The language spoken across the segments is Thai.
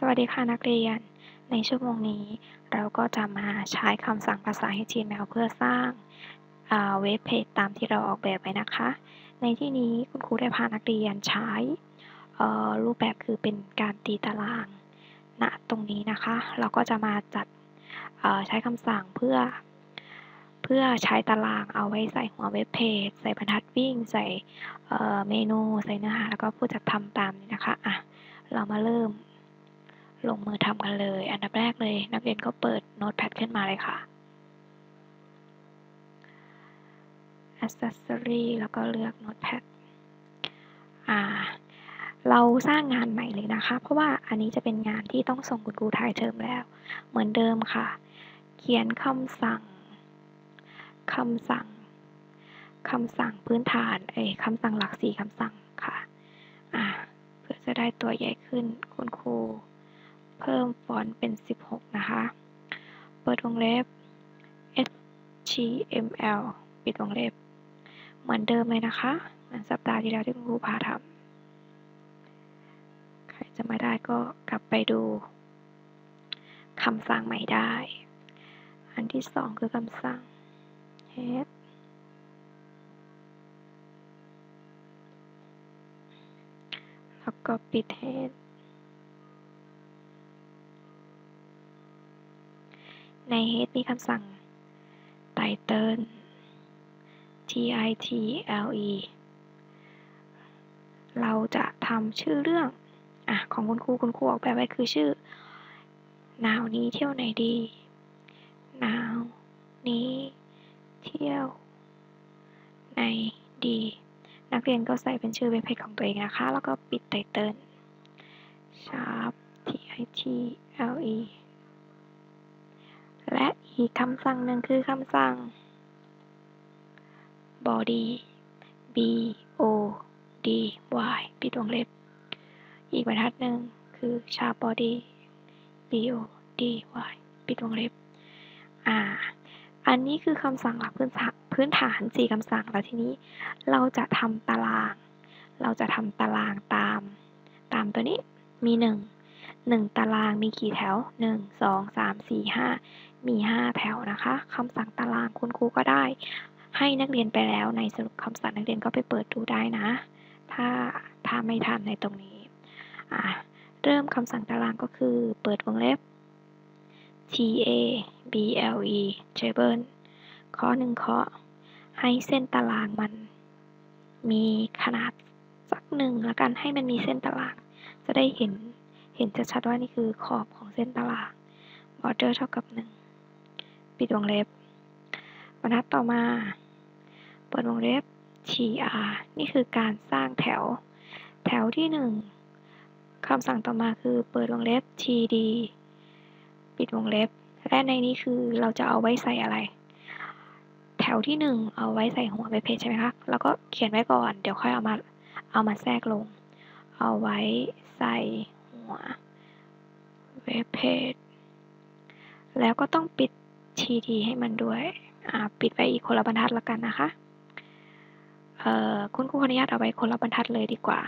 สวัสดีค่ะนักเรียน ในชั่วโมงนี้เราก็จะมาใช้คำสั่งภาษา HTML เพื่อสร้างเว็บเพจตามที่เราออกแบบไว้นะคะ ในที่นี้คุณครูได้พานักเรียนใช้รูปแบบคือเป็นการตีตารางณตรงนี้นะคะ เราก็จะมาจัดใช้คำสั่งเพื่อ เพื่อใช้ตารางเอาไว้ใส่หัวเว็บเพจ ใส่บรรทัดวิ่ง ใส่เมนู ใส่เนื้อหา แล้วก็ผู้จัดทำตามนี้นะคะอะเรามาเริ่ม ลงมือทำกันเลย อันดับแรกเลย นักเรียนก็เปิดโน้ตแพดขึ้นมาเลยค่ะ accessory แล้วก็เลือกโน้ตแพดอ่า เราสร้างงานใหม่เลยนะคะ เพราะว่าอันนี้จะเป็นงานที่ต้องส่งคุณครูถ่ายเทอมแล้ว เหมือนเดิมค่ะ เขียนคำสั่งคำสั่งคำสั่งพื้นฐานไอ้คำสั่งหลักสี่คำสั่งค่ะ อ่า เพื่อจะได้ตัวใหญ่ขึ้นคุณครู เพิ่มฟอนต์เป็น 16 นะคะ เปิดวงเล็บ html ปิดวงเล็บ เหมือนเดิมเลยนะคะ เหมือนสัปดาห์ที่แล้วที่คุณครูพาทำ ใครจะมาได้ก็กลับไปดูคำสั่งใหม่ได้ อันที่สองคือคำสั่ง head แล้วก็ปิด head ใน head มีคำสั่ง title t i t l e เราจะทำชื่อเรื่องอะของคุณครูคุณครูออกแบบไว้คือชื่อ นาวนี้เที่ยวไหนดี นาวนี้เที่ยวในดี นักเรียนก็ใส่เป็นชื่อเว็บเพจของตัวเองนะคะ แล้วก็ปิดไตเติล sharp t i t l e และอีกคำสั่งหนึ่งคือคำสั่ง body b o d y ปิดวงเล็บ อีกบรรทัดหนึ่งคือ sharp body b o d y ปิดวงเล็บ อ่า อันนี้คือคำสั่งหลักพื้นฐานพื้นฐานสี่คำสั่ง แล้วทีนี้เราจะทำตาราง เราจะทำตารางตาม ตามตัวนี้ มีหนึ่งหนึ่งตารางมีกี่แถวหนึ่งสองสามสี่ห้า มี 5 แถวนะคะคำสั่งตารางคุณครูก็ได้ ให้นักเรียนไปแล้วในสรุปคำสั่งนักเรียนก็ไปเปิดดูได้นะ ถ้าถ้าไม่ทันในตรงนี้เริ่มคำสั่งตารางก็คือ เปิดวงเล็บ t a b l e table ข้อหนึ่งข้อให้เส้นตารางมัน มีขนาดสักหนึ่งแล้วกันให้มันมีเส้นตาราง จะได้เห็นเห็นชัดๆว่านี่คือขอบของเส้นตาราง border เท่ากับหนึ่ง ปิดวงเล็บบรรทัดต่อมา เปิดวงเล็บ tr นี่คือการสร้างแถว แถวที่หนึ่งคำสั่งต่อมาคือเปิดวงเล็บ td ปิดวงเล็บ และในนี้คือเราจะเอาไว้ใส่อะไร แถวที่หนึ่งเอาไว้ใส่หัวเว็บเพจใช่ไหมคะ แล้วก็เขียนไว้ก่อน เดี๋ยวค่อยเอามา เอามาแทรกลง เอาไว้ใส่หัวเว็บเพจ แล้วก็ต้องปิด td ให้มันด้วยปิดไว้อีกคนละบรรทัดละกันนะคะคุณครูขออนุญาตเอาไว้คนละบรรทัดเลยดีกว่า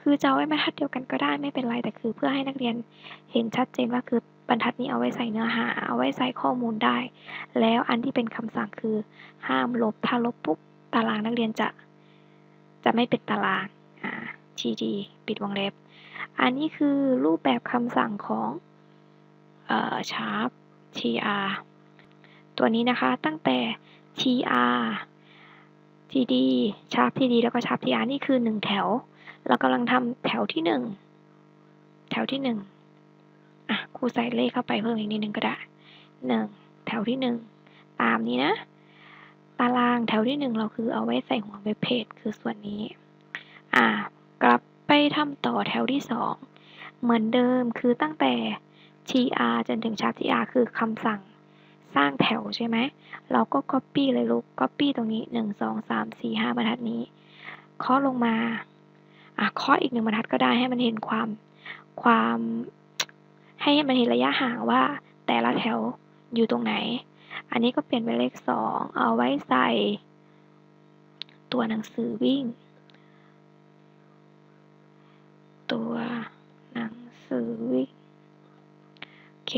คือจะเอาไว้บรรทัดเดียวกันก็ได้ไม่เป็นไรแต่คือเพื่อให้นักเรียนเห็นชัดเจนว่าคือบรรทัดนี้เอาไว้ใส่เนื้อหา เอาไว้ใส่ข้อมูลได้ แล้วอันที่เป็นคำสั่งคือห้ามลบถ้าลบปุ๊บตารางนักเรียนจะ จะไม่เป็นตารางอ่า td ปิดวงเล็บ อันนี้คือรูปแบบคำสั่งของเอ่อ sharp tr ตัวนี้นะคะตั้งแต่ tr td sharp td แล้วก็ sharp tr นี่คือ 1 แถว เรากำลังทำแถวที่ 1 แถวที่ 1 อะครูใส่เลขเข้าไปเพิ่มอีกนิดนึงก็ได้ 1 แถวที่ 1 ตามนี้นะ ตารางแถวที่ 1 เราคือเอาไว้ใส่หัวเว็บเพจคือส่วนนี้ อะกลับไปทำต่อแถวที่ 2 เหมือนเดิมคือตั้งแต่ tr จนถึง sharp tr คือคำสั่งสร้างแถวใช่ไหม เราก็ copy เลยลูก copy ตรงนี้ 1 2 3 4 5บรรทัดนี้เคาะลงมาอะเคาะอีกหนึ่งบรรทัดก็ได้ให้มันเห็นความความให้มันเห็นระยะห่างว่าแต่ละแถวอยู่ตรงไหน อันนี้ก็เปลี่ยนเป็นเลข 2 เอาไว้ใส่ ตัวหนังสือวิ่ง ตัวหนังสือวิ่ง เค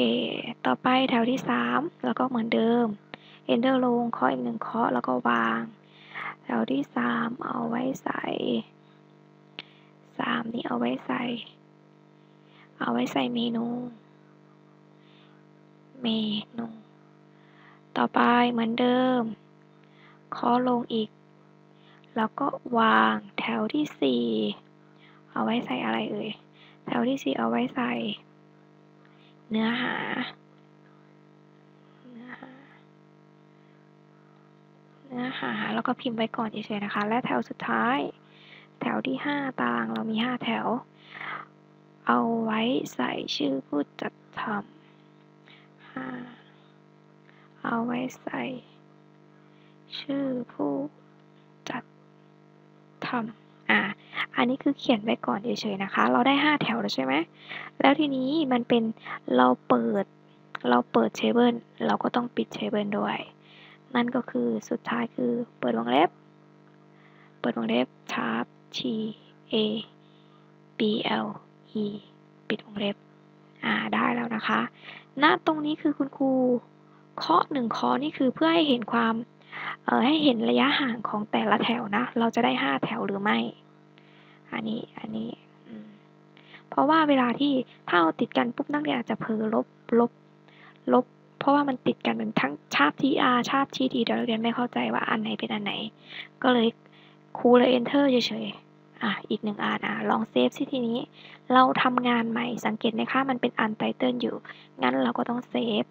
ต่อไปแถวที่สามแล้วก็เหมือนเดิม enter ลงเคาะอีกหนึ่งเคาะแล้วก็วาง แถวที่สามเอาไว้ใส่สามนี่เอาไว้ใส่ เอาไว้ใส่เมนู เมนู ต่อไปเหมือนเดิม เคาะลงอีก แล้วก็วางแถวที่สี่เอาไว้ใส่อะไรเอ่ย แถวที่สี่เอาไว้ใส่ เนื้อหา เนื้อหา เนื้อหา แล้วก็พิมพ์ไว้ก่อนเฉยๆนะคะ และแถวสุดท้าย แถวที่ห้าตารางเรามีห้าแถว เอาไว้ใส่ชื่อผู้จัดทำห้าเอาไว้ใส่ ชื่อผู้จัดทำ อันนี้คือเขียนไว้ก่อนเฉยๆนะคะ เราได้ห้าแถวแล้วใช่ไหมแล้วทีนี้มันเป็นเราเปิดเราเปิดเชเบิลเราก็ต้องปิดเชเบิลด้วย นั่นก็คือสุดท้ายคือเปิดวงเล็บ เปิดวงเล็บ tab t a b l e ปิดวงเล็บ อ่าได้แล้วนะคะณตรงนี้คือคุณครูเคาะหนึ่งเคาะนี่คือเพื่อให้เห็นความเอ่อให้เห็นระยะห่างของแต่ละแถวนะ เราจะได้ห้าแถวหรือไม่ อันนี้อันนี้เพราะว่าเวลาที่ถ้าเอาติดกันปุ๊บนักเรียนอาจจะเผลอลบลบลบ เพราะว่ามันติดกันเป็นทั้งชาบ tr ชาบ tt เดี๋ยวนักเรียนไม่เข้าใจว่าอันไหนเป็นอันไหน ก็เลยครูเลย enter เฉยๆอะอีกหนึ่งอันอะลองเซฟสิทีนี้ เราทำงานใหม่สังเกตไหมคะมันเป็น untitled อยู่ งั้นเราก็ต้องเซฟ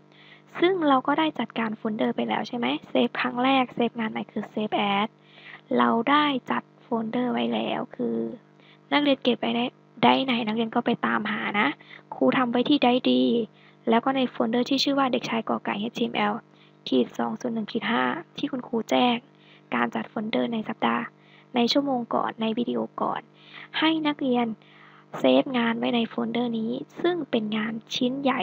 ซึ่งเราก็ได้จัดการโฟลเดอร์ไปแล้วใช่ไหมเซฟครั้งแรกเซฟงานใหม่คือ save as เราได้จัดโฟลเดอร์ไว้แล้วคือ นักเรียนเก็บไปได้ได้ไหนนักเรียนก็ไปตามหานะ ครูทำไว้ที่ได้ดี แล้วก็ในโฟลเดอร์ที่ชื่อว่าเด็กชายกอไก่ html ขีด2ส่วน1ขีด5ที่คุณครูแจ้ง การจัดโฟลเดอร์ในสัปดาห์ ในชั่วโมงก่อนในวิดีโอก่อน ให้นักเรียนเซฟงานไว้ในโฟลเดอร์นี้ ซึ่งเป็นงานชิ้นใหญ่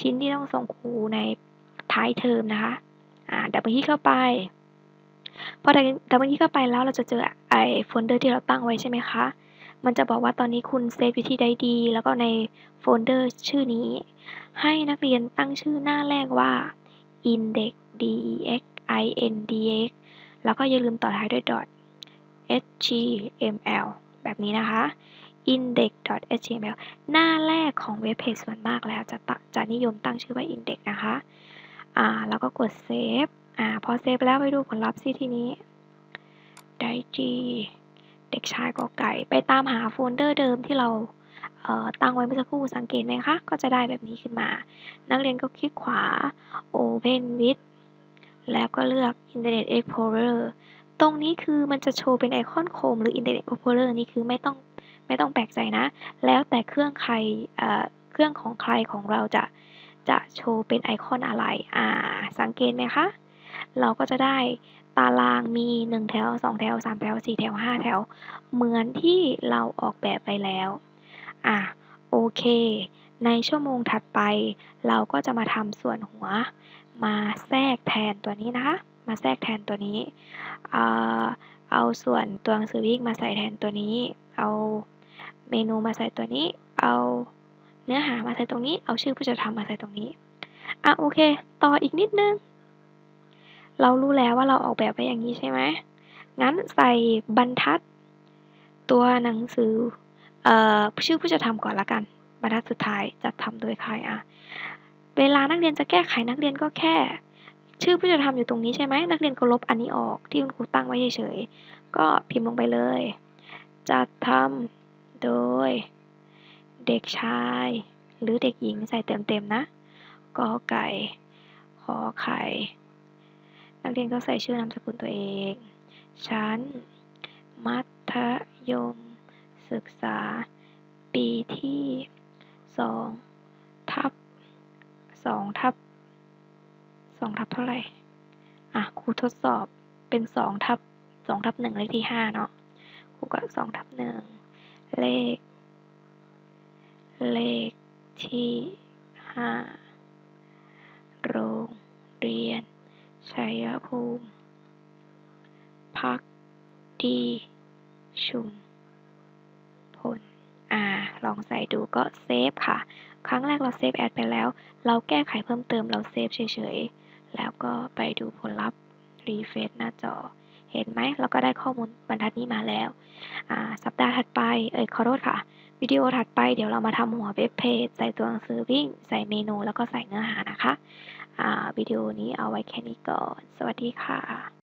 ชิ้นที่ต้องส่งครูในท้ายเทอมนะคะอ่าดับเบิลคลิกเข้าไปพอดับเบิลคลิกเข้าไปแล้วเราจะเจอไอโฟลเดอร์ที่เราตั้งไว้ใช่ไหมคะ มันจะบอกว่าตอนนี้คุณเซฟอยู่ที่ใดดี แล้วก็ในโฟลเดอร์ชื่อนี้ ให้นักเรียนตั้งชื่อหน้าแรกว่า index d e x i n d x แล้วก็อย่าลืมต่อท้ายด้วย dot html แบบนี้นะคะ index.html หน้าแรกของเว็บเพจส่วนมากแล้วจะจะนิยมตั้งชื่อว่า index นะคะ อ่า แล้วก็กดเซฟอ่า พอเซฟแล้วไปดูผลลัพธ์สิทีนี้ ได้จี เด็กชายกอไก่ ไปตามหาโฟลเดอร์เดิมที่เราเตั้งไว้เมื่อสักครู่สังเกตไหมคะ ก็จะได้แบบนี้ขึ้นมา นักเรียนก็คลิกขวา Open with แล้วก็เลือก Internet Explorer ตรงนี้คือมันจะโชว์เป็นไอคอนโคมหรือ Internet Explorer นี่คือไม่ต้องไม่ต้องแปลกใจนะ แล้วแต่เครื่องใครเอ่อเครื่องของใครของเราจะจะโชว์เป็นไอคอนอะไร อ่า สังเกตไหมคะ เราก็จะได้ ตารางมี 1 แถว 2 แถว 3 แถว 4 แถว 5 แถว เหมือนที่เราออกแบบไปแล้ว อะ โอเค ในชั่วโมงถัดไป เราก็จะมาทำส่วนหัว มาแทรกแทนตัวนี้นะคะ มาแทรกแทนตัวนี้ เอาส่วนตัวหนังสือวิ่งมาใส่แทนตัวนี้ เอาเมนูมาใส่ตัวนี้ เอาเนื้อหามาใส่ตรงนี้ เอาชื่อผู้จัดทำมาใส่ตรงนี้ อะโอเค ต่ออีกนิดนึง เรารู้แล้วว่าเราออกแบบไปอย่างนี้ใช่ไหมงั้นใส่บรรทัด ตัวหนังสือเอ่อชื่อผู้จัดทำก่อนละกัน บรรทัดสุดท้ายจัดทำโดยใครอะเวลานักเรียนจะแก้ไขนักเรียนก็แค่ ชื่อผู้จัดทำอยู่ตรงนี้ใช่ไหมนักเรียนก็ลบอันนี้ออกที่คุณครูตั้งไว้เฉยๆก็พิมพ์ลงไปเลยจัดทำโดย เด็กชาย หรือเด็กหญิงใส่เต็มๆนะกอไก่ขอไข่ นักเรียนก็ใส่ชื่อนามสกุลตัวเอง ชั้น มัธยม ศึกษา ปีที่สองทับสองทับสองทับเท่าไหร่ อะ ครูทดสอบเป็นสองทับสองทับหนึ่งเลขที่ห้าเนาะ ครูก็สองทับหนึ่งเลข เลขที่ห้า โรงเรียน ชัยภูมิ พัก ดีชุมพลอ่า ลองใส่ดูก็เซฟค่ะ ครั้งแรกเราเซฟแอดไปแล้ว เราแก้ไขเพิ่มเติมเราเซฟเฉยๆ แล้วก็ไปดูผลลัพธ์รีเฟซหน้าจอ เห็นไหม เราก็ได้ข้อมูลบรรทัดนี้มาแล้วสัปดาห์ถัดไป เอ่ยขอโทษค่ะ วิดีโอถัดไปเดี๋ยวเรามาทำหัวเว็บเพจ ใส่ตัวหนังสือวิ่ง ใส่เมนู แล้วก็ใส่เนื้อหานะคะวิดีโอนี้เอาไว้แค่นี้ก่อน สวัสดีค่ะ